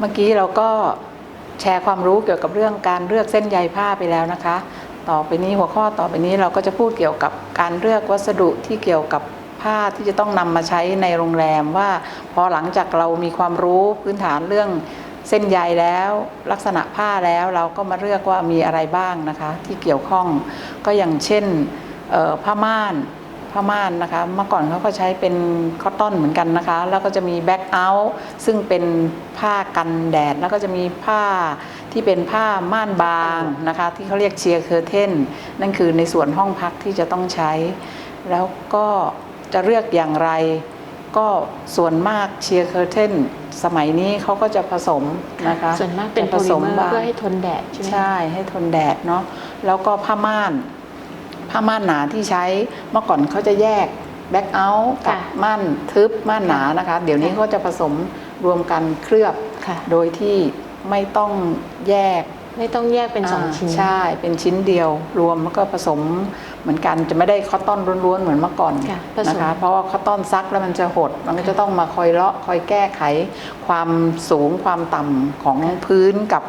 เมื่อกี้เราก็แชร์ความรู้เกี่ยวกับเรื่องการเลือกเส้นใยผ้าไปแล้วนะคะ ต่อไปนี้หัวข้อต่อไปนี้เราก็จะพูดเกี่ยวกับการเลือกวัสดุที่เกี่ยวกับผ้าที่จะต้องนำมาใช้ในโรงแรมว่าพอหลังจากเรามีความรู้พื้นฐานเรื่องเส้นใยแล้วลักษณะผ้าแล้วเราก็มาเลือกว่ามีอะไรบ้างนะคะ ที่เกี่ยวข้องก็อย่างเช่นผ้าม่าน ผ้าม่านนะคะ เมื่อก่อนเขาก็ใช้เป็นคอตตอนเหมือนกันนะคะ แล้วก็จะมีแบ็กเอาท์ซึ่งเป็นผ้ากันแดด แล้วก็จะมีผ้าที่เป็นผ้าม่านบางนะคะ ที่เขาเรียกเชียร์เคอร์เทนนั่นคือในส่วนห้องพักที่จะต้องใช้ แล้วก็จะเลือกอย่างไร ก็ส่วนมากเชียร์เคอร์เทนสมัยนี้เขาก็จะผสมนะคะ ส่วนมากเป็นจะโพลิเมอร์บางเพื่อให้ทนแดดใช่ไหมคะใช่ให้ทนแดดเนาะแล้วก็ผ้าม่าน ผ้าม่านหนาที่ใช้เมื่อก่อนเขาจะแยกแบ็คเอาท์กับค่ะม่านทึบม่านหนานะคะ เดี๋ยวนี้ค่ะเขาจะผสมรวมกันเคลือบค่ะโดยที่ไม่ต้องแยกไม่ต้องแยกเป็นสองาชิ้น ใช่ เป็นชิ้นเดียว รวมแล้วก็ผสมเหมือนกันจะไม่ได้คอตตอนล้วนๆเหมือนเมื่อก่อนค่ะผสมนะคะ เพราะว่าคอตตอนซักแล้วมันจะหด มันก็จะต้องมาคอยเลาะคอยแก้ไข ความสูงความต่ำของพื้นกับ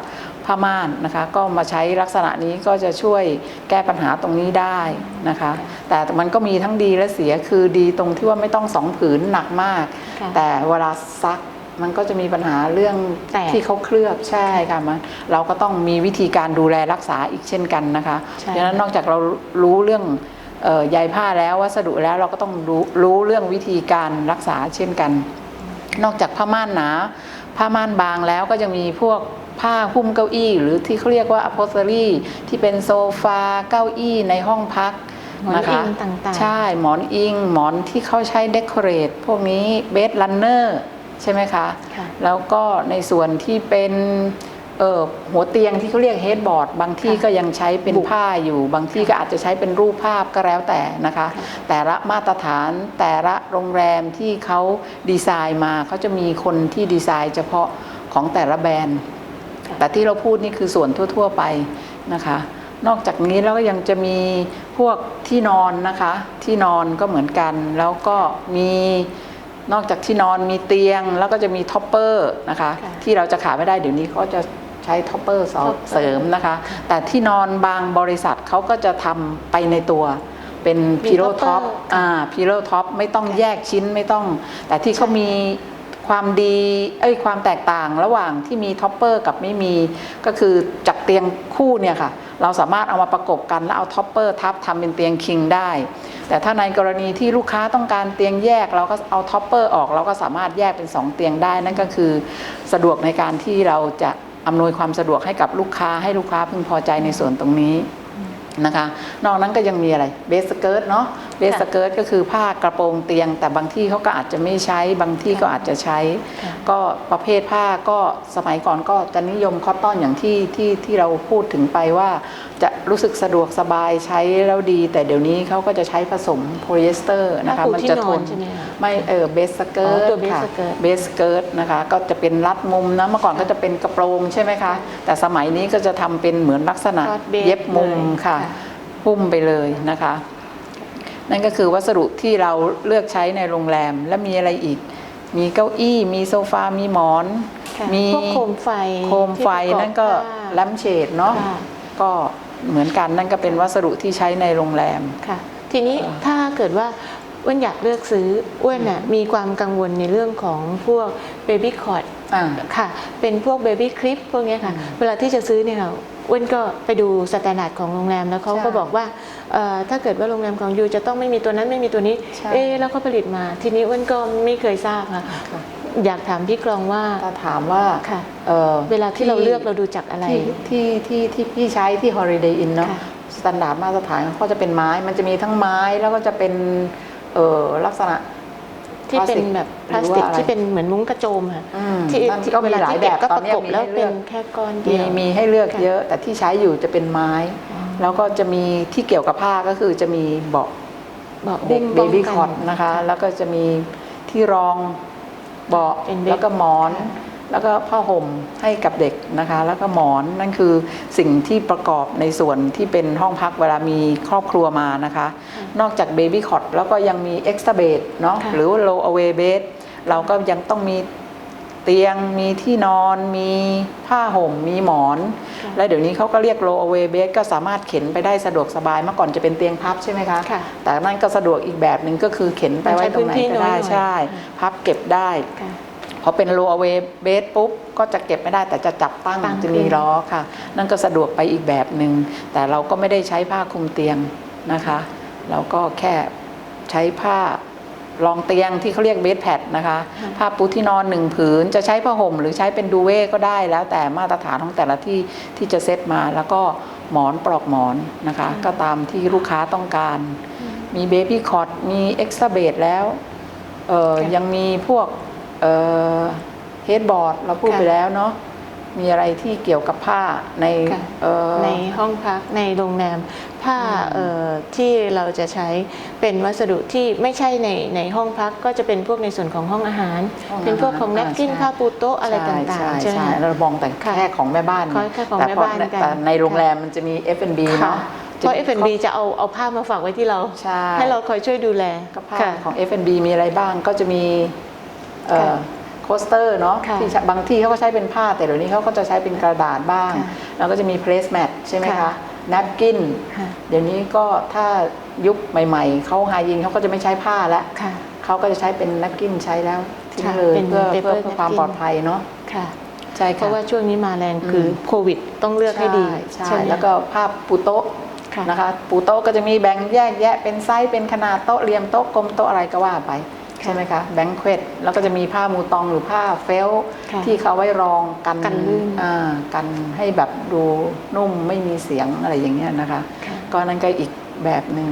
ผ้าม่านนะคะ ก็มาใช้ลักษณะนี้ก็จะช่วยแก้ปัญหาตรงนี้ได้นะคะ แต่มันก็มีทั้งดีและเสียคือดีตรงที่ว่าไม่ต้องสองผืนหนักมากค่ะแต่เวลาซักมันก็จะมีปัญหาเรื่องแตกที่เขาเคลือบใช่ค่ะมันเราก็ต้องมีวิธีการดูแลรักษาอีกเช่นกันนะคะใช่ดังนั้นนอกจากเรารู้เรื่องเอ่อใยผ้าแล้ววัสดุแล้วเราก็ต้องรู้รู้เรื่องวิธีการรักษาเช่นกัน นอกจากผ้าม่านหนา ผ้าม่านบางแล้วก็จะมีพวก ผ้าหุ้มเก้าอี้ หรือที่เขาเรียกว่า upholstery ที่เป็นโซฟาเก้าอี้ในห้องพักหมอนนะคะอิงต่างๆ ใช่หมอนอิง หมอนที่เขาใช้เดคอเรทพวกนี้เบดลันเนอร์ใช่ไหมคะค่ะแล้วก็ในส่วนที่เป็นเออหัวเตียงที่เขาเรียกเฮดบอร์ดบางที่ค่ะก็ยังใช้เป็นบุกผ้าอยู่ บางที่ก็อาจจะใช้เป็นรูปภาพก็แล้วแต่นะคะค่ะแต่ละมาตรฐานแต่ละโรงแรมที่เขาดีไซน์มาเขาจะมีคนที่ดีไซน์เฉพาะของแต่ละแบรนด์ค่ะ แต่ที่เราพูดนี่คือส่วนทั่ว ๆไปนะคะ นอกจากนี้แล้วก็ยังจะมีพวกที่นอนนะคะ ที่นอนก็เหมือนกัน แล้วก็มีนอกจากที่นอนมีเตียง แล้วก็จะมีท็อปเปอร์นะคะค่ะที่เราจะขาดไม่ได้เดี๋ยวนี้เขาจะใช้ท็อปเปอร์ Topper เสริมนะคะ แต่ที่นอนบางบริษัทเขาก็จะทำไปในตัวเป็นมีพิโล topper ท็อปค่ะอ่าพิโลท็อปไม่ต้องแยกชิ้นไม่ต้อง แต่ที่เขามี ความดีเอ้ยความแตกต่างระหว่างที่มีท็อปเปอร์กับไม่มีก็คือจากเตียงคู่เนี่ยค่ะ เราสามารถเอามาประกบกันแล้วเอาท็อปเปอร์ทับทำเป็นเตียงคิงได้ แต่ถ้าในกรณีที่ลูกค้าต้องการเตียงแยกเราก็เอาท็อปเปอร์ออกเราก็สามารถแยกเป็น 2 เตียงได้ นั่นก็คือสะดวกในการที่เราจะอำนวยความสะดวกให้กับลูกค้าให้ลูกค้าพึงพอใจในส่วนตรงนี้นะคะ นอกนั้นก็ยังมีอะไรเบสสเกิร์ตเนาะ เบสสเกิร์ตก็คือผ้ากระโปรงเตียง แต่บางที่เขาก็อาจจะไม่ใช้ บางที่ก็อาจจะใช้ค่ะก็ประเภทผ้าก็สมัยก่อนก็จะนิยมคอตตอนอย่างที่ที่ที่เราพูดถึงไปว่า จะรู้สึกสะดวกสบายใช้แล้วดี แต่เดี๋ยวนี้เขาก็จะใช้ผสมโพลีเอสเตอร์นะคะผ้าปูมัที่จะนทอนนใช่ไหมคะไม่เออเบสสเกิร์อ๋อตตัว base ค่ะ skirt เบสสเกิร์ตนะคะก็จะเป็นรัดมุมนะเมื่อก่อนก็จะเป็นกระโปรงใช่ไหมคะ แต่สมัยนี้ก็จะทำเป็นเหมือนลักษณะ Cross base เย็บมุมเลยค่ะค่ะหุ้มไปเลยนะคะ นั่นก็คือวัสดุที่เราเลือกใช้ในโรงแรมและมีอะไรอีก มีเก้าอี้ มีโซฟา มีหมอนค่ะมีพวกโคมไฟโคมไฟที่ประอบนั่นก็ผ้าแลมเชดเนาะค่ะก็เหมือนกันนั่นก็เป็นวัสดุที่ใช้ในโรงแรมค่ะ ทีนี้ถ้าเกิดว่าอ้วนอยากเลือกซื้ออ้วนน่ะมีความกังวลในเรื่องของพวกเบบี้คอร์ดอ่าค่ะ เป็นพวกเบบี้คลิปพวกเนี้ยค่ะอืมเวลาที่จะซื้อเนี่ยค่ะ อ้วนก็ไปดูสแตนดาร์ดของโรงแรมแล้วเขาก็ใช่บอกว่าเอ่อถ้าเกิดว่าโรงแรมของยูจะต้องไม่มีตัวนั้นไม่มีตัวนี้ใช่เอ๊ะแล้วเขาผลิตมา ทีนี้อ้วนก็ไม่เคยทราบค่ะค่ะอยากถามพี่กรองว่าถ้าถามว่าค่ะเอ่อเวลาที่เราเลือกเราดูจากอะไร ที่ที่ที่ที่พี่ใช้ที่ Holiday Inn เนาะค่ะสแตนดาร์ดมาตรฐานเขาจะเป็นไม้ มันจะมีทั้งไม้แล้วก็จะเป็นเอ่อลักษณะ ที่เป็นแบบพลาสติกหรือว่าอะไรที่เป็นเหมือนมุ้งกระโจมค่ะอืมที่นั่นที่ก็เวมีลาหลายที่แบเก็บบก็ตอปนระนี้กบมีแล้วให้เป็เลืนอกแค่ก้อนเดีมียวมีให้เลือกค่ะเยอะ แต่ที่ใช้อยู่จะเป็นไม้อ๋อแล้วก็จะมีที่เกี่ยวกับผ้าก็คือจะมีเบาะบอกเด็กหุ้มเบป้งบี้กัคอร์ดนะคะ แล้วก็จะมีที่รองเบาะเป็นเบแล้วก็หมอนค่ะ แล้วก็ผ้าห่มให้กับเด็กนะคะ แล้วก็หมอนนั่นคือสิ่งที่ประกอบในส่วนที่เป็นห้องพักเวลามีครอบครัวมานะคะ นอกจากเบบี้คอร์ดแล้วก็ยังมีเอ็กซ์ต a เบดเนาะค่ะหรือว่า low away bed เราก็ยังต้องมีเตียงมีที่นอนมีผ้าห่มมีหมอนค่ะและเดี๋ยวนี้เขาก็เรียก roll away bed ก็สามารถเข็นไปได้สะดวกสบายเมื่อก่อนจะเป็นเตียงพับใช่ไหมคะค่ะแต่นั่นก็สะดวกอีกแบบหนึ่งก็คือเข็นไปไว้ตรงไหนก็ได้ใช่ พับเก็บได้ค่ะ พอเป็น roll away bed ปุ๊บก็จะเก็บไม่ได้แต่จะจับตั้งตั้งจะมีขึ้นล้อค่ะ นั่นก็สะดวกไปอีกแบบหนึ่งแต่เราก็ไม่ได้ใช้ผ้าคลุมเตียงนะคะ เราก็แค่ใช้ผ้ารองเตียงที่เขาเรียกเบดแพดนะคะ ผ้าปูที่นอนหนึ่งผืน จะใช้ผ้าห่มหรือใช้เป็นดูเว่ก็ได้แล้วแต่มาตรฐานของแต่ละที่ที่จะเซตมาแล้วก็หมอนปลอกหมอนนะคะ ก็ตามที่ลูกค้าต้องการ มีเบบี้คอ t มีเอ็กซ์ต a เบดแล้วเอ่อค่ะยังมีพวก เฮดบอร์ดเราพูดค่ะไปแล้วเนาะมีอะไรที่เกี่ยวกับผ้าในค่ะเอ่อในห้องพักในโรงแรมผ้าเอ่อที่เราจะใช้เป็นวัสดุที่ไม่ใช่ในในห้องพักก็จะเป็นพวกในส่วนของห้องอาหารห้องอาหารเป็นพวกของแนปกินอ่าใช่ผ้าปูโต๊ะอะไรต่างๆใช่ใช่ไหมใช่คะเรามองแต่ค่ะแค่ของแม่บ้านแค่ของแต่แม่พอบ้านกันแต่ในโรงแรมมันจะมี F&B ค่ะเนาะเพราะ F&B จะเอาเอาผ้ามาฝากไว้ที่เราใช่ให้เราคอยช่วยดูแลก็ผ้าค่ะของ F&B มีอะไรบ้างก็จะมีเอ่อค่ะ โคสเตอร์เนาะค่ะที่ใช้บางที่เขาก็ใช้เป็นผ้าแต่เดี๋ยวนี้เขาก็จะใช้เป็นกระดาษบ้างค่ะแล้วก็จะมีเพลสแมทใช่ไหมค่ะคะนับกินค่ะเดี๋ยวนี้ก็ถ้ายุคใหม่ๆเขาไฮยินเขาก็จะไม่ใช้ผ้าแล้วค่ะเขาก็จะใช้เป็นนักกินใช้แล้วทิ้งค่ะเลยเป็นเพื่อ paper เพื่อเพื่อความ napkin ปลอดภัยเนาะค่ะใช่เพค่ะราะว่าช่วงนี้มาแรงคือมโควิดต้องเลือกให้ดีใช่ใช่ไหมแล้วก็ผ้าปูโต๊ะค่ะนะคะปูโต๊ะก็จะมีแบ่งแยกแยะเป็นไซส์เป็นขนาดโต๊ะเหลี่ยมโต๊ะกลมโต๊ะอะไรก็ว่าไป ใช่ไหมคะแบงเควตแล้วก็จะมีผ้ามูตองหรือผ้าเฟลต์ค่ะที่เขาไว้รองกันกันลื่นอ่ากันให้แบบดูนุ่มไม่มีเสียงอะไรอย่างเงี้ยนะคะค่ะก็นั่นก็อีกแบบหนึ่ง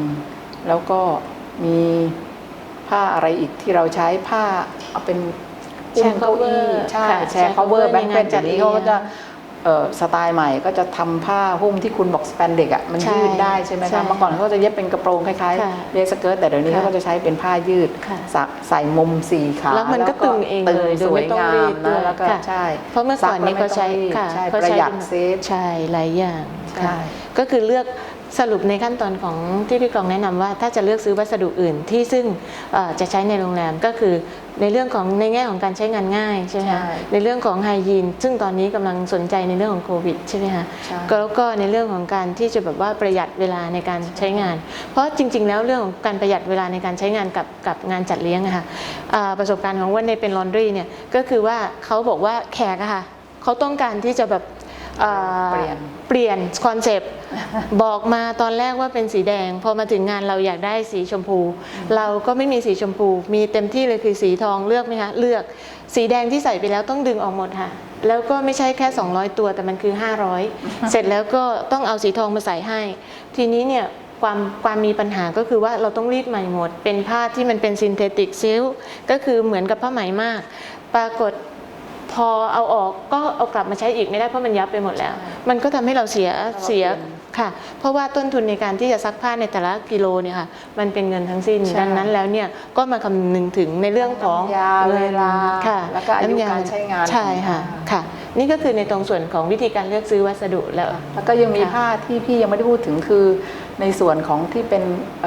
แล้วก็มีผ้าอะไรอีกที่เราใช้ผ้าเอาเป็นแชร์เก้าอี้ cover ใช่ค่ะแชร์ cover cover แบงค์เป็นในงานจัจัดดนี้เลี้ยงเขาก็จะเอ่อ สไตล์ใหม่ก็จะทำผ้าหุ้มที่คุณบอกสแปนเด็กอะมันใช่ยืดได้ใช่ไหมใช่คะเมื่อก่อนเขาก็จะเย็บเป็นกระโปรงคล้ายค่ะๆเลสเกิร์ตแต่เดี๋ยวนี้ค่ะเขาก็จะใช้เป็นผ้ายืดค่ะสักใส่มุมสี่ขาแล้วมันก็ตึงเองตึงเลยโดสยวยไม่ต้องงารีมดด้วนะยแล้วก็ค่ะใช่เพราะเมื่อก่อนนี้เขาใช้ซัค่ะกแล้วไม่ต้องรีดใช่เขาประใช้หยัดเป็นเซฟใช่หลายอย่างใช่ค่ะก็คือเลือก สรุปในขั้นตอนของที่พี่กองแนะนำว่า ถ้าจะเลือกซื้อวัสดุอื่นที่ซึ่งเอ่อจะใช้ในโรงแรมก็คือในเรื่องของในแง่ของการใช้งานง่ายใช่ไหมคะใช่ในเรื่องของไฮยีนซึ่งตอนนี้กำลังสนใจในเรื่องของโควิดใช่ไหมคะใช่ก็แล้วก็ในเรื่องของการที่จะแบบว่าประหยัดเวลาในการใช้งาน เพราะจริง ๆ แล้วเรื่องของการประหยัดเวลาในการใช้งานกับกับงานจัดเลี้ยงอะค่ะอ่าประสบการณ์ของอ้วันในเป็นลอนดรีเนี่ยก็คือว่าเขาบอกว่าแขกอะค่ะเขาต้องการที่จะแบบอ่าเปลี่ยน เปลี่ยนคอนเซปต์บอกมาตอนแรกว่าเป็นสีแดง พอมาถึงงานเราอยากได้สีชมพู เราก็ไม่มีสีชมพู มีเต็มที่เลยคือสีทองเลือกไหมคะเลือก สีแดงที่ใส่ไปแล้วต้องดึงออกหมดค่ะแล้วก็ไม่ใช่แค่ 200 ตัวแต่มันคือ 500 เสร็จแล้วก็ต้องเอาสีทองมาใส่ให้ ทีนี้เนี่ยความความมีปัญหาก็คือว่าเราต้องรีดใหม่หมด เป็นผ้าที่มันเป็นซินเทติกซิลก็คือเหมือนกับผ้าไหมมาก ปรากฏ พอเอาออกก็เอากลับมาใช้อีกไม่ได้เพราะมันยับไปหมดแล้ว มันก็ทำให้เราเสียเราเปลี่ยนเสียค่ะ เพราะว่าต้นทุนในการที่จะซักผ้าในแต่ละกิโลเนี่ยค่ะ มันเป็นเงินทั้งสิ้นใช่ดังนั้นแล้วเนี่ยก็มาคำนึงถึงในเรื่องของน้ำยางินเวลาค่ะแล้วก็อายุน้ำการใช้งานใช่ค่ะของผ้าค่ะ นี่ก็คือในตรงส่วนของวิธีการเลือกซื้อวัสดุแล้ว แล้วก็ยังมีค่ะผ้าที่พี่ยังไม่ได้พูดถึงคือในส่วนของที่เป็นเ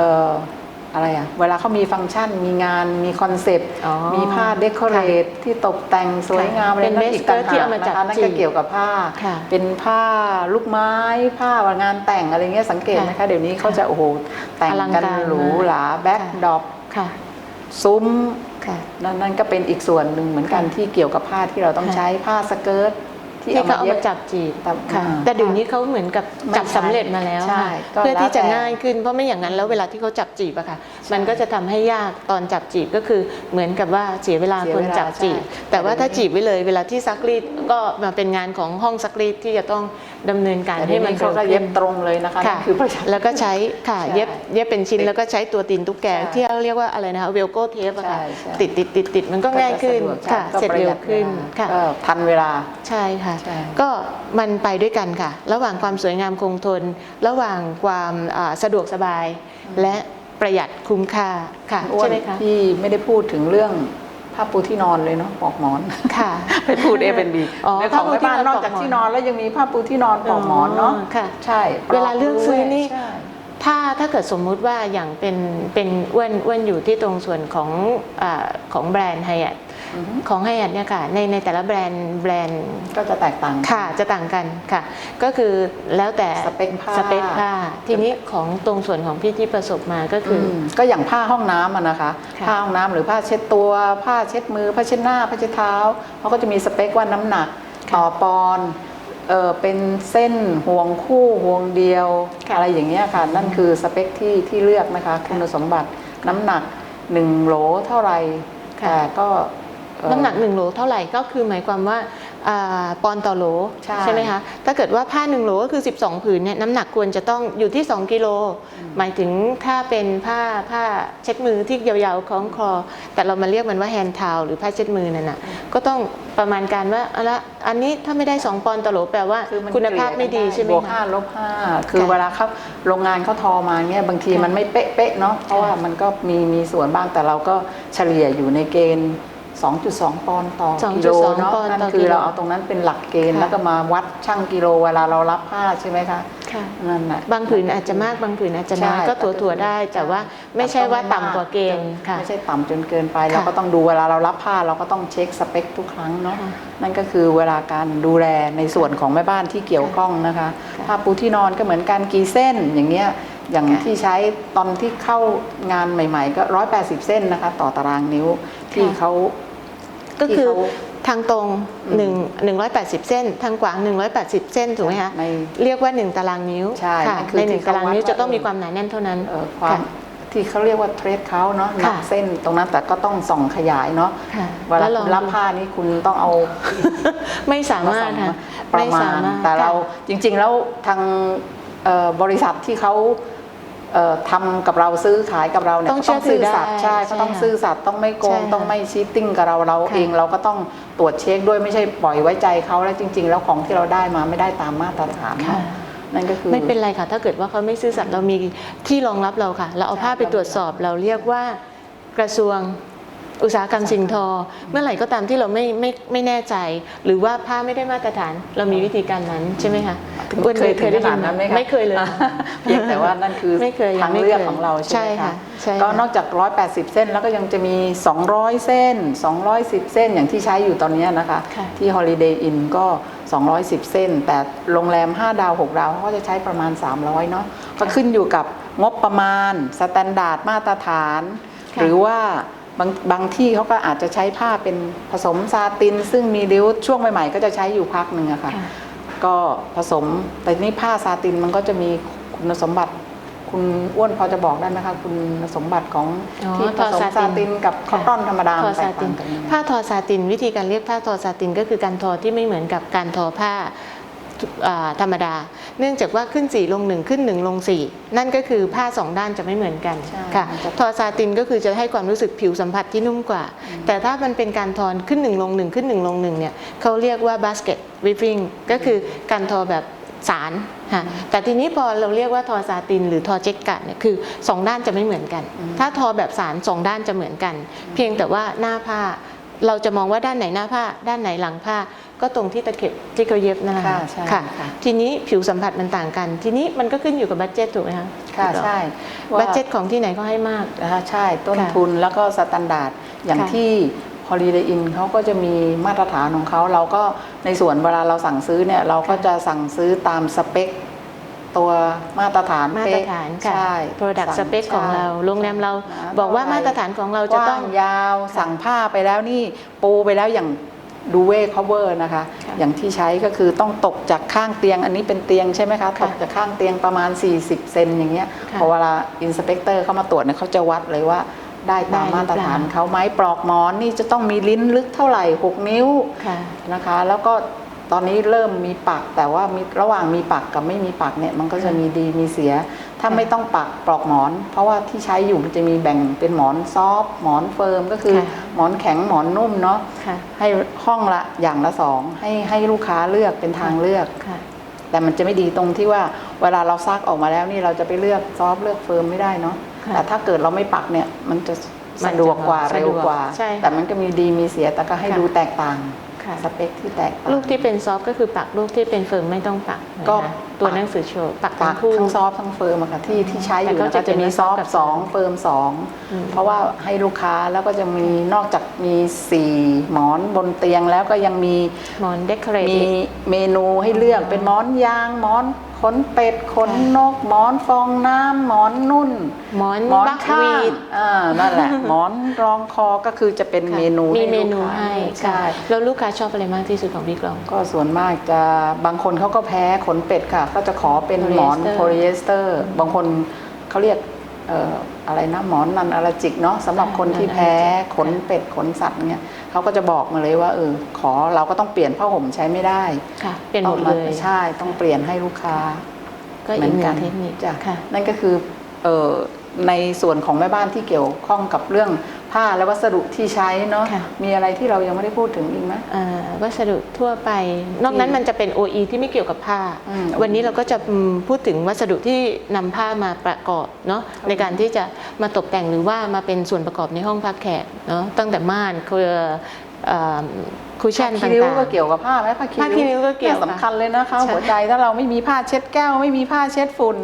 อ่ออะไรอะเวลาเขามีฟังก์ชัน มีงาน มีคอนเซปต์ อ๋อมีผ้าเดคอเรทที่ตกแต่งสวยงามอะไรเป็นนั่นอีกต่าง base skirt ที่หากเอามานะจับคะนั่นจีก็บเกี่ยวกับผ้า ค่ะเป็นผ้าลูกไม้ ผ้างานแต่งอะไรเงี้ยสังเกตค่ะนะคะเดี๋ยวนี้เขาจะโอ้โหแต่งอลังกันการหรูมากหราแบ็คค่ะ ดอปค่ะซุ้ม ค่ะ นั่นนั่นก็เป็นอีกส่วนหนึ่งเหมือนกันค่ะที่เกี่ยวกับผ้าที่เราต้องค่ะ ใช้ผ้าสเกิร์ต ที่ที่เขาเอาย็มาจับจีบจับค่ะอ่าแต่เดี๋ยวนี้เขาเหมือนกับไม่จับสำเร็จมาแล้วใช่ค่ะก็เพื่อที่จะแล้วแต่ง่ายขึ้นเพราะไม่อย่างนั้นแล้วเวลาที่เขาจับจีบอะค่ะ มันก็จะทำให้ยากตอนจับจีบก็คือเหมือนกับว่าเสียเวลาเสียคเวนลาจับจีบใช่แต่ว่าแต่ถ้าเดี๋ยวนี้จีบไว้เลย เวลาที่ซักรีดก็มาเป็นงานของห้องซักรีดที่จะต้อง ดำเนินการแต่ให้เดี๋ยวมันนี้เขาก็ร็วเย็บขึ้นตรงเลยนะคะค่ะนั่นคือประหยัดแล้วก็ใช้ค่ะใช่เย็บเย็บเป็นชิ้นติดแล้วก็ใช้ตัวตีนตุ๊กแกใช่ที่เรียกว่าอะไรนะคะเวลโก้เทปอะค่ะใช่ใช่ติดติดติดติดมันก็ง่ายขึ้นก็จสดวกค่ะก็เสร็จประเร็หวยัดขึ้นเวลาค่ะก็ทันเวลาใช่ค่ะใช่ก็มันไปด้วยกันค่ะ ระหว่างความสวยงามคงทน ระหว่างความอ่าสะดวกสบายและประหยัดคุ้มค่าค่ะอ้วใช่นไหมคะที่ไม่ได้พูดถึงเรื่อง ผ้าปูที่นอนเลยเนาะปลอกหมอนค่ะไปพูดเอเป็นบีอ๋อในของแม่บ้านผ้าปูที่นอนนอกจากปลอกหมอนที่นอนแล้วยังมีผ้าปูที่นอนปลอกหมอนเนาะค่ะ ใช่ เวลาเลือกซื้อนี่ใช่ถ้าถ้าเกิดสมมุติว่าอย่างเป็นเป็นอ้วนอ้วนอยู่ที่ตรงส่วนของอาของแบรนด์ไฮแอทอือฮึ ของไฮแอทเนี่ยค่ะในในแต่ละแบรนด์แบรนด์ก็จะแตกต่างกันค่ะ จะต่างกันค่ะ ก็คือแล้วแต่สเปคผ้าสเปคผ้าทีนี้ของตรงส่วนของพี่ที่ประสบมาก็คืออมก็อย่างผ้าห้องน้ำอะนะคะค่ะผ้าห้องน้ำหรือผ้าเช็ดตัว ผ้าเช็ดมือ ผ้าเช็ดหน้า ผ้าเช็ดเท้าเขาก็จะมีสเปคว่าน้ำหนักค่ะต่อปอนด์เออเป็นเส้นห่วงคู่ห่วงเดียวค่ะอะไรอย่างเงี้ยค่ะ นั่นคือสเปคที่ที่เลือกนะคะ คุณสมบัติน้ำหนักหนึ่งโหลเท่าไหร่ค่ะแต่ก็เอ่อ น้ำหนัก1โหลเท่าไหร่ก็คือหมายความว่าอ่าปอนด์ต่อโหลใช่ไหมคะถ้าเกิดว่าผ้า1โหลก็คือ 12 ผืนเนี่ยน้ำหนักควรจะต้องอยู่ที่ 2 กิโล หมายถึงถ้าเป็นผ้าผ้าเช็ดมือที่ยาวๆคล้องคอ แต่เรามาเรียกมันว่าแฮนด์ทาวหรือผ้าเช็ดมือนั่นน่ะก็ต้องประมาณการว่าเอาละอันนี้ถ้าไม่ได้ 2 ปอนด์ต่อโหลแปลว่าคือมันคุณภาพไม่ดีใช่ไหมบวกคะห้าลบห้าคือค่ะเวลาเขาโรงงานเขาทอมาเนี่ยบางทีค่ะมันไม่เป๊ะๆเนาะเพราะว่าค่ะมันก็มีมีส่วนบ้างแต่เราก็เฉลี่ยอยู่ในเกณฑ์ 2.2 ปอนด์ต่อ2.2กิโลเนาะปอนด์นั่นต่อคืกิอโลเราเอาตรงนั้นเป็นหลักเกณฑ์ค่ะ แล้วก็มาวัดช่างกิโลเวลาเรารับผ้าใช่ไหมคะค่ะนั่นแหละ บางผืนอาจจะมากบางผืนอาจจะน้อยใช่ก็ถั่วๆได้ แต่ว่าไม่ใช่ว่าต่ำกว่าเกณฑ์ค่ะ ไม่ใช่ต่ำจนเกินไปค่ะเราก็ต้องดูเวลาเรารับผ้าเราก็ต้องเช็คสเปคทุกครั้งเนาะค่ะนั่นก็คือเวลาการดูแลในส่วนของแม่บ้านที่เกี่ยวข้องนะคะค่ะผ้าปูที่นอนก็เหมือนกันกี่เส้นอย่างเงี้ยอย่างค่ะที่ใช้ตอนที่เข้างานใหม่ ๆ ก็ 180 เส้นนะคะ ต่อตารางนิ้วที่ค่ะเขา ก็คือที่เขาทางตรงอืม1 180 เส้น ทางขวาง 180 เส้นถูกไหมคะในเรียกว่า 1 ตารางนิ้วใช่ค่ะนั่นคือในที่1เขาตารางนิ้ววัดจะต้องว่ามีมีความหนาแน่นเท่านั้นเอ่อความค่ะที่เขาเรียกว่าเทรดเขาเนาะนับค่ะเส้นตรงนั้นแต่ก็ต้องส่องขยายเนาะค่ะเวลาแล้คุณรับดูผ้านี้คุณต้องเอา ไม่สามารถค่ะประไม่มาสาณมารถแต่เราค่ะจริง ๆ แล้วทางเอ่อบริษัทที่เขาเอ่อ ทำกับเราซื้อขายกับเราเนี่ยต้องเขาต้องเชื่ซื่ออถือสัตย์ได้ใช่ใช่เขาต้องค่ะซื่อสัตย์ต้องไม่โกงใช่ค่ะต้องไม่ชีตติ้งกับเราเราค่ะเองเราก็ต้องตรวจเช็คด้วยไม่ใช่ปล่อยไว้ใจเขาแล้วจริง ๆ แล้วของที่เราได้มาไม่ได้ตามมาตรฐานค่ะนั่นก็คือไม่เป็นไรค่ะ ถ้าเกิดว่าเขาไม่ซื่อสัตย์เรามีที่รองรับเราค่ะ เราเอาใช่ภาพไปตรวจสอบเราเรียกว่ากระทรวงอุตสาหกรรมสิ่งทอ เมื่อไหร่ก็ตามที่เราไม่ไม่ไม่แน่ใจ หรือว่าผ้าไม่ได้มาตรฐาน เรามีวิธีการนั้นใช่ไหมคะ ถึงอ้วนเคยถึงขได้นาดนั้นไหมคะไม่เคยเลยเพียงแต่ว่านั่นคือไม่เคยยังทางไม่เลือกเคยของเราใช่ไหมใช่คะค่ะใช่ค่ะ ก็นอกจาก 180 เส้นแล้วก็ยังจะมี 200 เส้น 210 เส้นอย่างที่ใช้อยู่ตอนนี้นะคะ ค่ะ ที่ Holiday Inn ก็ 210 เส้น แต่โรงแรม 5 ดาว 6 ดาวเขาก็จะใช้ประมาณ 300 เนาะก็ขึ้นอยู่กับงบประมาณสแตนดาร์ดมาตรฐาน ค่ะ หรือว่าบางบางที่เขาก็อาจจะใช้ผ้าเป็นผสมซาติน ซึ่งมีริ้วช่วงใหม่ๆ ก็จะใช้อยู่พักหนึ่งอะค่ะ ค่ะ ก็ผสม แต่นี่ผ้าซาตินมันก็จะมีคุณสมบัติ คุณอ้วนพอจะบอกได้ไหมคะคุณสมบัติของอ๋อที่ผสมทอซาตินซาตินกับคอตตอนธรรมดาทอมันแตซากติต่านงกันยังไง ผ้าทอซาติน วิธีการเรียกผ้าทอซาตินก็คือการทอที่ไม่เหมือนกับการทอผ้าอ่า ธรรมดา เนื่องจากว่าขึ้นสี่ลงหนึ่งขึ้นหนึ่งลงสี่นั่นก็คือผ้าสองด้านจะไม่เหมือนกันใช่ค่ะมันจะทอซาตินก็คือจะให้ความรู้สึกผิวสัมผัสที่นุ่มกว่า แต่ถ้ามันเป็นการทอนขึ้นหนึ่งลงหนึ่งขึ้นหนึ่งลงหนึ่งเนี่ยเขาเรียกว่าบาสเกตวิฟฟิงก็คือการทอแบบสารค่ะแต่ทีนี้พอเราเรียกว่าทอซาติน หรือทอเจกกะเนี่ยคือสองด้านจะไม่เหมือนกัน ถ้าทอแบบสารสองด้านจะเหมือนกัน เพียงแต่ว่าหน้าผ้าเราจะมองว่าด้านไหนหน้าผ้า ด้านไหนหลังผ้า ก็ตรงที่ตะเข็บที่เขาเย็บนั่นแหละค่ะใช่ค่ะ ค่ะ ทีนี้ผิวสัมผัสมันต่างกัน ทีนี้มันก็ขึ้นอยู่กับบัตเจ็ตถูกไหมคะค่ะใช่ว่าบัตเจ็ตของที่ไหนเขาให้มาก นะคะใช่ต้นค่ะทุนแล้วก็สแตนดาร์ดอย่างค่ะ ที่ Holiday Inn เขาก็จะมีมาตรฐานของเขาเราก็ในส่วนเวลาเราสั่งซื้อเนี่ย เราก็จะสั่งซื้อตามสเปค ตัวมาตรฐานมาตรเป๊ะฐานค่ะ ใช่ product สั่ง spec ของเราใช่โรงแรมเราอ่าบอกว่าเท่าไหร่มาตรฐานของเราจะต้อง กว้างยาวสั่งผ้าไปแล้วนี่ปูไปแล้วอย่าง ดูเว่ cover นะคะค่ะอย่างที่ใช้ก็คือต้องตกจากข้างเตียง อันนี้เป็นเตียงใช่ไหมคะค่ะตกจากข้างเตียงประมาณ 40 เซนอย่างเงี้ยค่ะพอเวลาอินสเปกเตอร์เข้ามาตรวจเนี่ยเขาจะวัดเลยว่าได้ตามได้หรือมาตรฐานเปล่าเขาไหมปลอกหมอนนี่จะต้องมีลิ้นลึกเท่าไหร่ 6 นิ้วค่ะนะคะ แล้วก็ตอนนี้เริ่มมีปักแต่ว่ามีระหว่างมีปักกับไม่มีปักเนี่ยมันก็จะมีดีมีเสีย ถ้าค่ะไม่ต้องปักปลอกหมอน เพราะว่าที่ใช้อยู่มันจะมีแบ่งเป็นหมอนซอฟต์หมอนเฟิร์มก็คือค่ะหมอนแข็งหมอนนุ่มเนาะค่ะให้ห้องละอย่างละสองให้ให้ลูกค้าเลือกเป็นทางเลือกค่ะแต่มันจะไม่ดีตรงที่ว่าเวลาเราซักออกมาแล้วนี่เราจะไปเลือกซอฟต์เลือกเฟิร์มไม่ได้เนาะค่ะแต่ถ้าเกิดเราไม่ปักเนี่ยมันจะมันสะจะดวกกว่าสะดวกเร็วกว่าใช่ค่ะแต่มันก็มีดีมีเสียแต่ก็ให้ค่ะดูแตกต่างค่ะ สเปคที่แตกต่างลูกที่เป็นซอฟต์ก็คือปักลูกที่เป็นเฟิร์มไม่ต้องปักก็นะคะตัวปักหนังสือโชว์ปักปัทั้กงคู่ทั้งซอฟต์ทั้งเฟิร์มอะค่ะที่ที่ใช้อยู่แต่ก็นะจะก็จะมีเป็นซอฟกับต์สองเฟิร์มสองอืมเพราะว่าให้ลูกค้าแล้วก็จะมีนอกจากมีสี่หมอนบนเตียงแล้วก็ยังมีหมอนเดคอเรทมีเมนูให้เลือกเป็นหมอนยางหมอน ขนเป็ดขนนกหมอนฟองน้ำหมอนนุ่น หมอนหมอนบักข้าวีงดอ่านั่นแหละ หมอนรองคอก็คือจะเป็นค่ะเมนูมีให้เมลูกนูค้าให้ใช่ค่ะแล้วลูกค้าชอบอะไรมากที่สุดของบิ๊กลอง ก็ส่วนมากจะบางคนเขาก็แพ้ขนเป็ดค่ะ ก็จะขอเป็นหมอน Polyester โพลีเอสเตอร์ บางคนเขาเรียกเอ่ออะไรนะหมอนนันอลาจิกเนาะสำหรับคนที่แพ้ขนเป็ดขนสัตว์เนี่ยเขาก็จะบอกมาเลยว่าเออขอเราก็ต้องเปลี่ยนผ้าห่มใช้ไม่ได้ค่ะเปลี่ยนหมดเลยต้องาใช่ต้องเปลี่ยนให้ลูกค้า ก็อีกหนึ่งเทคนิคจ้ะค่ะนั่นก็คือเอ่อในส่วนของแม่บ้านที่เกี่ยวข้องกับเรื่อง ผ้าและวัสดุที่ใช้เนาะ ค่ะ มีอะไรที่เรายังไม่ได้พูดถึงอีกไหมเอ่อวัสดุทั่วไป นอกนั้นมันจะเป็น OE ที่ไม่เกี่ยวกับผ้า อืม วันนี้เราก็จะอืมพูดถึงวัสดุที่นำผ้ามาประกอบเนาะในการที่จะมาตกแต่งหรือว่ามาเป็นส่วนประกอบในห้องพักแขกเนาะตั้งแต่ม่านเครือคุชชั่นผ้าต่าคีริ้วงก็เกี่ยวกับผ้าไหมผ้าคีผ้าคีริ้วก็เกี่ยวนี่สำคัญเลยนะคะใช่หัวใจถ้าเราไม่มีผ้าเช็ดแก้ว ไม่มีผ้าเช็ดฝุ่น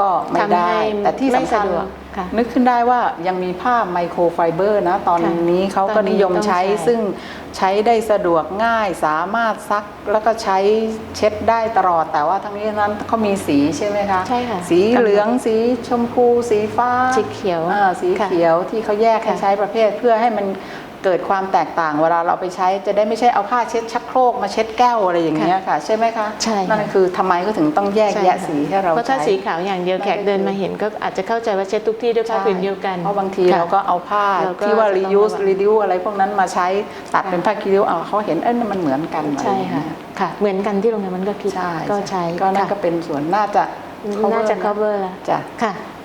ก็ไม่ทำได้ให้แต่ที่ไม่สำคัญสะดวกค่ะนึกขึ้นได้ว่ายังมีผ้าไมโครไฟเบอร์นะ ตอนค่ะนี้เขาตก็อนนี้นิยมต้องใช้ใช้ซึ่งใช้ได้สะดวกง่ายสามารถซักแล้วก็ใช้เช็ดได้ตลอด แต่ว่าทั้งนี้ทั้งนั้นเขามีสีใช่ไหมคะใช่ค่ะสีเหลืองสีชมพู สีฟ้า สีเขียวอ่าสีค่ะเขียวที่เขาแยกให้ค่ะใช้ประเภทเพื่อให้มัน เกิดความแตกต่างเวลาเราไปใช้จะได้ไม่ใช่เอาผ้าเช็ดชักโครกมาเช็ดแก้วอะไรอย่างเงี้ยค่ะ ใช่ไหมคะใช่ค่ะนั่นคือทำไมก็ถึงต้องแยกใช่แยะค่ะสีให้เราเพราะถ้าใช้สีขาวอย่างเดียวนั่นแขกก็คือเดินมาเห็นก็อาจจะเข้าใจว่าเช็ดทุกที่ด้วยผ้าผืนเดียวกันเพราะบางทีค่ะเราก็เอาผ้าเราก็ที่ว่าจะต้อง reuse ระวัง reduce อะไรพวกนั้นมาใช้ตัดเป็นผ้าคีริ้วเอาเขาเห็นเอ้ยมันเหมือนกันอไรใช่อย่างค่ะเงี้ยค่ะ เหมือนกันที่โรงงานมันก็คิดใช่ก็ใช้ก็นั่นค่ะก็เป็นส่วนน่าจะ cover น่าจะนะ cover แล้วจ้ะค่ะ